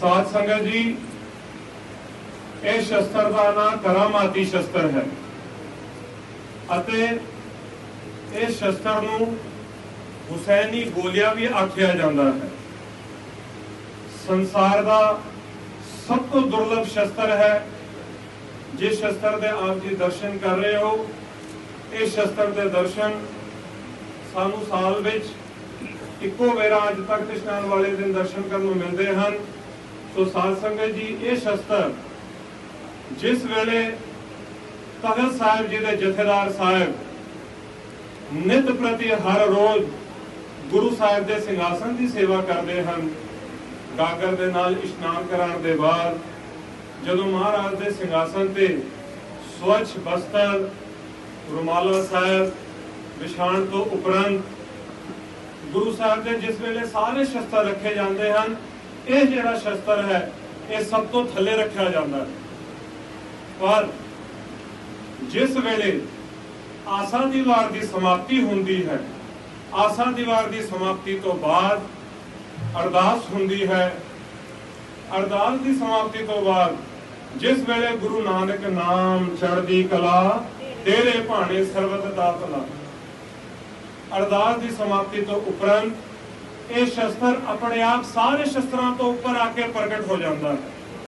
ਸਾਧ ਸੰਗਤ ਜੀ, ਇਹ ਸ਼ਸਤਰ ਦਾ ਨਾਮ ਕਰਾਮਾਤੀ ਸ਼ਸਤਰ ਹੈ। ਅਤੇ ਇਹ ਸ਼ਸਤਰ ਨੂੰ ਹੁਸੈਨੀ ਗੋਲੀਆ ਵੀ ਆਖਿਆ ਜਾਂਦਾ ਹੈ। ਸੰਸਾਰ ਦਾ ਸਭ ਤੋਂ ਦੁਰਲਭ ਸ਼ਸਤਰ ਹੈ। ਜਿਸ ਸ਼ਸਤਰ ਦੇ ਆਪ ਜੀ ਦਰਸ਼ਨ ਕਰ ਰਹੇ ਹੋ, ਇਹ ਸ਼ਸਤਰ ਦੇ ਦਰਸ਼ਨ ਸਾਨੂੰ ਸਾਲ ਵਿੱਚ ਇੱਕੋ ਵੇਰਾ ਅੱਜ ਤੱਕ ਇਸ਼ਨਾਨ ਵਾਲੇ ਦਿਨ ਦਰਸ਼ਨ ਕਰਨ ਨੂੰ ਮਿਲਦੇ ਹਨ। ਸੋ ਸਾਧ ਸੰਗਤ ਜੀ, ਇਹ ਸ਼ਸਤਰ ਜਿਸ ਵੇਲੇ ਤਖਤ ਸਾਹਿਬ ਜੀ ਦੇ ਜਥੇਦਾਰ ਸਾਹਿਬ ਨਿਤ ਪ੍ਰਤੀ ਹਰ ਰੋਜ਼ ਗੁਰੂ ਸਾਹਿਬ ਦੇ ਸਿੰਘਾਸਨ ਦੀ ਸੇਵਾ ਕਰਦੇ ਹਨ ਗਾਗਰ ਦੇ ਨਾਲ ਇਸ਼ਨਾਨ ਕਰਾਉਣ ਦੇ ਬਾਅਦ ਜਦੋਂ ਮਹਾਰਾਜ ਦੇ ਸਿੰਘਾਸਨ ਤੇ ਸਵੱਛ ਬਸਤਰ, ਰੁਮਾਲਾ ਸਾਹਿਬ ਵਿਛਾਣ ਤੋਂ ਉਪਰੰਤ ਗੁਰੂ ਸਾਹਿਬ ਦੇ ਜਿਸ ਵੇਲੇ ਸਾਰੇ ਸ਼ਸਤਰ ਰੱਖੇ ਜਾਂਦੇ ਹਨ ਇਹ ਜਿਹੜਾ ਸ਼ਸਤਰ ਹੈ, ਇਹ ਸਭ ਤੋਂ ਥੱਲੇ ਰੱਖਿਆ ਜਾਂਦਾ ਹੈ। ਪਰ ਜਿਸ ਵੇਲੇ ਆਸਾ ਦੀ ਵਾਰ ਦੀ ਸਮਾਪਤੀ ਹੁੰਦੀ ਹੈ, ਆਸਾ ਦੀ ਵਾਰ ਦੀ ਸਮਾਪਤੀ ਤੋਂ ਬਾਅਦ ਅਰਦਾਸ ਹੁੰਦੀ ਹੈ। ਅਰਦਾਸ ਦੀ ਸਮਾਪਤੀ ਤੋਂ ਬਾਅਦ ਜਿਸ ਵੇਲੇ ਗੁਰੂ ਨਾਨਕ ਨਾਮ ਚੜ੍ਹਦੀ ਕਲਾ, ਤੇਰੇ ਭਾਣੇ ਸਰਬਤ ਦਾ ਭਲਾ। ਅਰਦਾਸ ਦੀ ਸਮਾਪਤੀ ਤੋਂ ਉਪਰੰਤ ਇਹ ਸ਼ਸਤਰ ਆਪਣੇ ਆਪ ਸਾਰੇ ਸ਼ਸਤਰਾਂ ਤੋਂ ਉੱਪਰ ਆ ਕੇ ਪ੍ਰਗਟ ਹੋ ਜਾਂਦਾ ਹੈ।